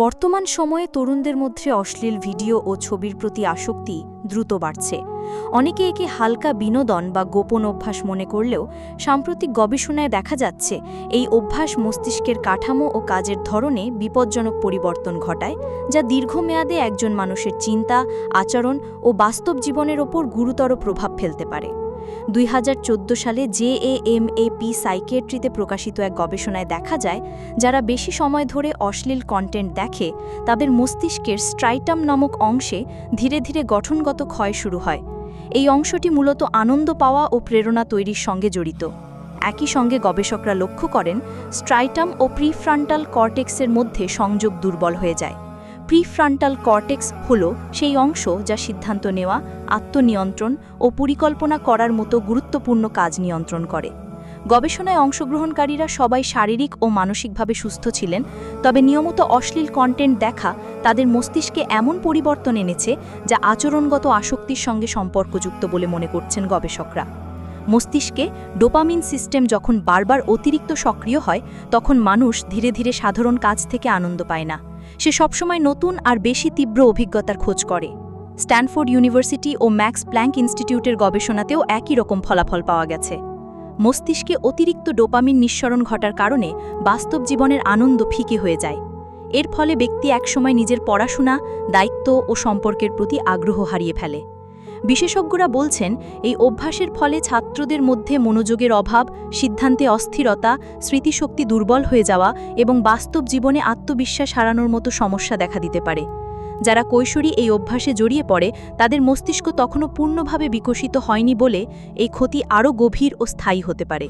বর্তমান সময়ে তরুণদের মধ্যে অশ্লীল ভিডিও ও ছবির প্রতি আসক্তি দ্রুত বাড়ছে। অনেকে একে হালকা বিনোদন বা গোপন অভ্যাস মনে করলেও সাম্প্রতিক গবেষণায় দেখা যাচ্ছে, এই অভ্যাস মস্তিষ্কের কাঠামো ও কাজের ধরনে বিপজ্জনক পরিবর্তন ঘটায়, যা দীর্ঘমেয়াদে একজন মানুষের চিন্তা, আচরণ ও বাস্তব জীবনের ওপর গুরুতর প্রভাব ফেলতে পারে। দুই হাজার চোদ্দ সালে জেএএমএপি সাইকিয়াট্রিতে প্রকাশিত এক গবেষণায় দেখা যায়, যারা বেশি সময় ধরে অশ্লীল কন্টেন্ট দেখে, তাদের মস্তিষ্কের স্ট্রাইটাম নামক অংশে ধীরে ধীরে গঠনগত ক্ষয় শুরু হয়। এই অংশটি মূলত আনন্দ পাওয়া ও প্রেরণা তৈরির সঙ্গে জড়িত। একই সঙ্গে গবেষকরা লক্ষ্য করেন, স্ট্রাইটাম ও প্রিফ্রান্টাল কর্টেক্সের মধ্যে সংযোগ দুর্বল হয়ে যায়। প্রিফ্রান্টাল কর্টেক্স হল সেই অংশ যা সিদ্ধান্ত নেওয়া, আত্মনিয়ন্ত্রণ ও পরিকল্পনা করার মতো গুরুত্বপূর্ণ কাজ নিয়ন্ত্রণ করে। গবেষণায় অংশগ্রহণকারীরা সবাই শারীরিক ও মানসিকভাবে সুস্থ ছিলেন, তবে নিয়মিত অশ্লীল কন্টেন্ট দেখা তাদের মস্তিষ্কে এমন পরিবর্তন এনেছে যা আচরণগত আসক্তির সঙ্গে সম্পর্কযুক্ত বলে মনে করছেন গবেষকরা। মস্তিষ্কে ডোপামিন সিস্টেম যখন বারবার অতিরিক্ত সক্রিয় হয়, তখন মানুষ ধীরে ধীরে সাধারণ কাজ থেকে আনন্দ পায় না। সে সবসময় নতুন আর বেশি তীব্র অভিজ্ঞতার খোঁজ করে। স্ট্যানফোর্ড ইউনিভার্সিটি ও ম্যাক্স প্ল্যাঙ্ক ইনস্টিটিউটের গবেষণাতেও একই রকম ফলাফল পাওয়া গেছে। মস্তিষ্কে অতিরিক্ত ডোপামিন নিঃসরণ ঘটার কারণে বাস্তব জীবনের আনন্দ ফিকে হয়ে যায়। এর ফলে ব্যক্তি একসময় নিজের পড়াশোনা, দায়িত্ব ও সম্পর্কের প্রতি আগ্রহ হারিয়ে ফেলে। বিশেষজ্ঞরা বলছেন, এই অভ্যাসের ফলে ছাত্রদের মধ্যে মনোযোগের অভাব, সিদ্ধান্তে অস্থিরতা, স্মৃতিশক্তি দুর্বল হয়ে যাওয়া এবং বাস্তব জীবনে আত্মবিশ্বাস হারানোর মতো সমস্যা দেখা দিতে পারে। যারা কৈশোরী এই অভ্যাসে জড়িয়ে পড়ে, তাদের মস্তিষ্ক তখনও পূর্ণভাবে বিকশিত হয়নি বলে এই ক্ষতি আরও গভীর ও স্থায়ী হতে পারে।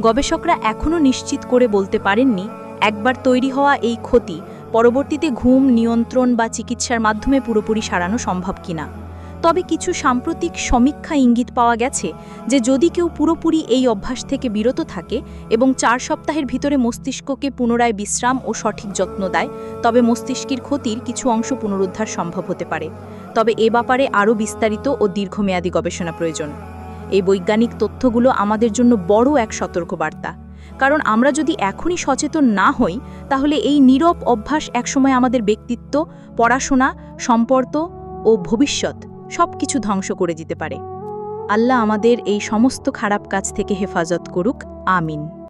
গবেষকরা এখনও নিশ্চিত করে বলতে পারেননি, একবার তৈরি হওয়া এই ক্ষতি পরবর্তীতে ঘুম, নিয়ন্ত্রণ বা চিকিৎসার মাধ্যমে পুরোপুরি সারানো সম্ভব কিনা। তবে কিছু সাম্প্রতিক সমীক্ষা ইঙ্গিত পাওয়া গেছে যে যদি কেউ পুরোপুরি এই অভ্যাস থেকে বিরত থাকে এবং চার সপ্তাহের ভিতরে মস্তিষ্ককে পুনরায় বিশ্রাম ও সঠিক যত্ন দেয়, তবে মস্তিষ্কের ক্ষতির কিছু অংশ পুনরুদ্ধার সম্ভব হতে পারে। তবে এ ব্যাপারে আরও বিস্তারিত ও দীর্ঘমেয়াদী গবেষণা প্রয়োজন। এই বৈজ্ঞানিক তথ্যগুলো আমাদের জন্য বড় এক সতর্কবার্তা। কারণ আমরা যদি এখনই সচেতন না হই, তাহলে এই নীরব অভ্যাস একসময় আমাদের ব্যক্তিত্ব, পড়াশোনা, সম্পর্ক ও ভবিষ্যৎ সব কিছু ধ্বংস করে দিতে পারে। আল্লাহ আমাদের এই সমস্ত খারাপ কাজ থেকে হেফাজত করুক। আমিন।